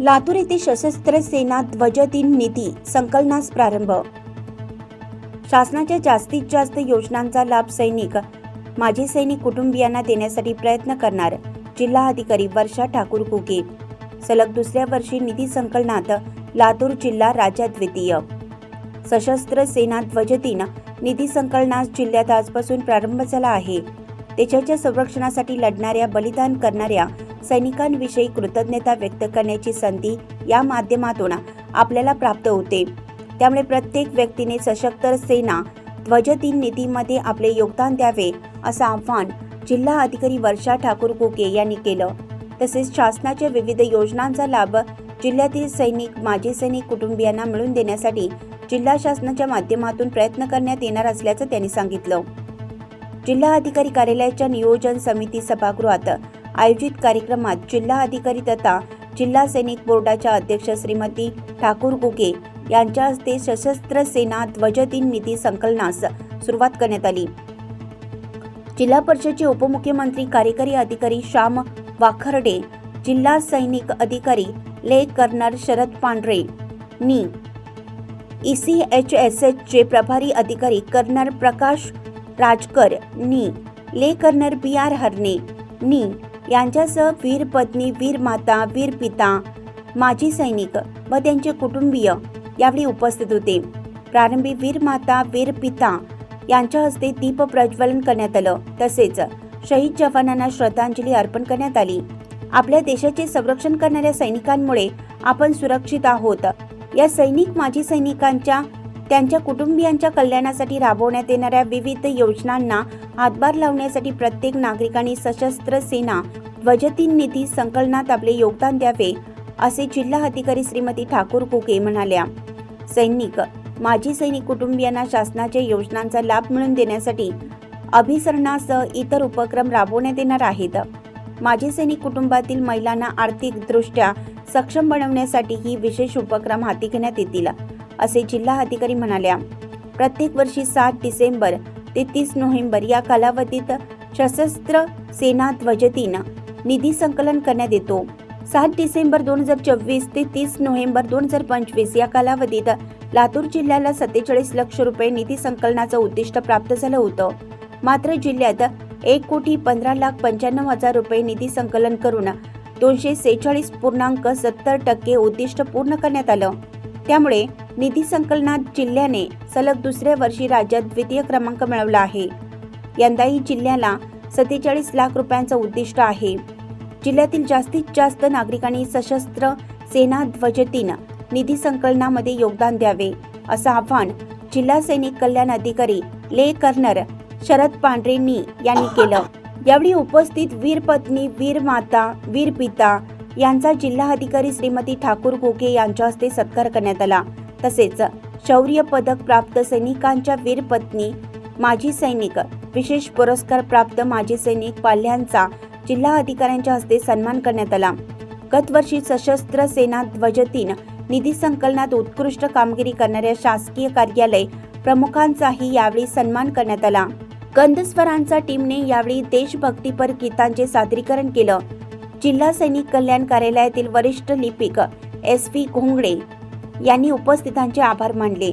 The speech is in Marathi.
लातूर येथे सशस्त्र सेना ध्वज दिन निधी संकलनास प्रारंभ. शासनाच्या जास्तीत जास्त योजनांचा लाभ सैनिक माजी सैनिक कुटुंबियांना देण्यासाठी प्रयत्न करणार जिल्हा अधिकारी वर्षा ठाकूर कुके. सलग दुसऱ्या वर्षी निधी संकलनात लातूर जिल्हा राज्यात द्वितीय. सशस्त्र सेना ध्वज दिन निधी संकलनास जिल्ह्यात आजपासून प्रारंभ झाला आहे. देशाच्या संरक्षणासाठी लढणाऱ्या बलिदान करणाऱ्या सैनिकांविषयी कृतज्ञता व्यक्त करण्याची संधी या माध्यमातून आपल्याला प्राप्त होते. त्यामुळे प्रत्येक व्यक्तीने सशक्त सेना ध्वज दिन निधीमध्ये आपले योगदान द्यावे असं आव्हान जिल्हा अधिकारी वर्षा ठाकूर कोके यांनी केलं. तसेच शासनाच्या विविध योजनांचा लाभ जिल्ह्यातील सैनिक माजी सैनिक कुटुंबियांना मिळवून देण्यासाठी जिल्हा शासनाच्या माध्यमातून प्रयत्न करण्यात येणार असल्याचं त्यांनी सांगितलं. जिल्हा अधिकारी कार्यालयाच्या नियोजन समिती सभागृहात आयोजित कार्यक्रमात जिल्हा अधिकारी तथा जिल्हा सैनिक बोर्डाच्या अध्यक्ष श्रीमती ठाकूर गुगे यांच्या हस्ते सशस्त्र सेना ध्वज दिन निधी संकलनास सुरुवात करण्यात आली. जिल्हा परिषदचे उपमुख्यमंत्री कार्यकारी अधिकारी श्याम वाखर्डे जिल्हा सैनिक अधिकारी ले कर्नल शरद पांढरे नी ई सी एच एस एचचे प्रभारी अधिकारी कर्नल प्रकाश राजकर नी ले कर्नल बी आर हरणे नी यांच्यासह वीर पत्नी वीर माता वीर पिता माजी सैनिक व त्यांचे कुटुंबीय यावेळी उपस्थित होते. प्रारंभी वीर माता वीर पिता यांच्या हस्ते दीप प्रज्वलन करण्यात आलं. तसेच शहीद जवानांना श्रद्धांजली अर्पण करण्यात आली. आपल्या देशाचे संरक्षण करणाऱ्या सैनिकांमुळे आपण सुरक्षित आहोत. या सैनिक माजी सैनिकांच्या त्यांच्या कुटुंबियांच्या कल्याणासाठी राबवण्यात येणाऱ्या विविध योजनांना हातभार लावण्यासाठी प्रत्येक नागरिकांनी सशस्त्र सेना ध्वजतीन निधी संकलनात आपले योगदान द्यावे असे जिल्हा अधिकारी श्रीमती ठाकूर कुके म्हणाल्या. सैनिक माजी सैनिक कुटुंबियांना शासनाच्या योजनांचा लाभ मिळवून देण्यासाठी अभिसरणासह इतर उपक्रम राबवण्यात येणार आहेत. माजी सैनिक कुटुंबातील महिलांना आर्थिकदृष्ट्या सक्षम बनवण्यासाठी ही विशेष उपक्रम हाती घेण्यात येतील. असे जिल्हा अधिकारी म्हणाल्या. प्रत्येक वर्षी सात डिसेंबर ते तीस नोव्हेंबर या कालावधीत सशस्त्र सेना ध्वज दिन निधी संकलन करण्यात येतो. सात डिसेंबर दोन हजार चोवीस ते तीस नोव्हेंबर दोन हजार पंचवीस या कालावधीत लातूर जिल्ह्याला सत्तेचाळीस लक्ष रुपये निधी संकलनाचं उद्दिष्ट प्राप्त झालं होतं. मात्र जिल्ह्यात एक कोटी पंधरा लाख पंच्याण्णव हजार रुपये निधी संकलन करून दोनशे सेहेचाळीस पूर्णांक सत्तर टक्के उद्दिष्ट पूर्ण करण्यात आलं. त्यामुळे निधी संकलनात जिल्ह्याने सलग दुसऱ्या वर्षी राज्यात द्वितीय क्रमांक मिळवला आहे. यंदाही जिल्ह्याला सत्तेचाळीस लाख रुपयांचं उद्दिष्ट आहे. जिल्ह्यातील जास्तीत जास्त नागरिकांनी सशस्त्र सेना ध्वज निधी संकलनामध्ये योगदान द्यावे असं आव्हान जिल्हा सैनिक कल्याण अधिकारी ले कर्नर शरद पांढरेंनी यांनी केलं. यावेळी उपस्थित वीर पत्नी वीर माता वीर पिता यांचा जिल्हा अधिकारी श्रीमती ठाकूर गोगे यांच्या हस्ते सत्कार करण्यात आला. तसेच शौर्य पदक प्राप्त सैनिकांच्या वीर पत्नी माजी सैनिक विशेष पुरस्कार प्राप्त माजी सैनिक पाल्यांचा जिल्हा अधिकाऱ्यांच्या हस्ते सन्मान करण्यात आला. गतवर्षी सशस्त्र सेना ध्वज तीन निधी संकलनात उत्कृष्ट कामगिरी करणाऱ्या शासकीय कार्यालय प्रमुखांचाही यावेळी सन्मान करण्यात आला. कंदस्वरांचा टीमने यावेळी देशभक्तीपर गीतांचे सादरीकरण केलं. जिल्हा सैनिक कल्याण कार्यालयातील वरिष्ठ लिपिक एस व्ही घोंगडे यांनी उपस्थितांचे आभार मानले.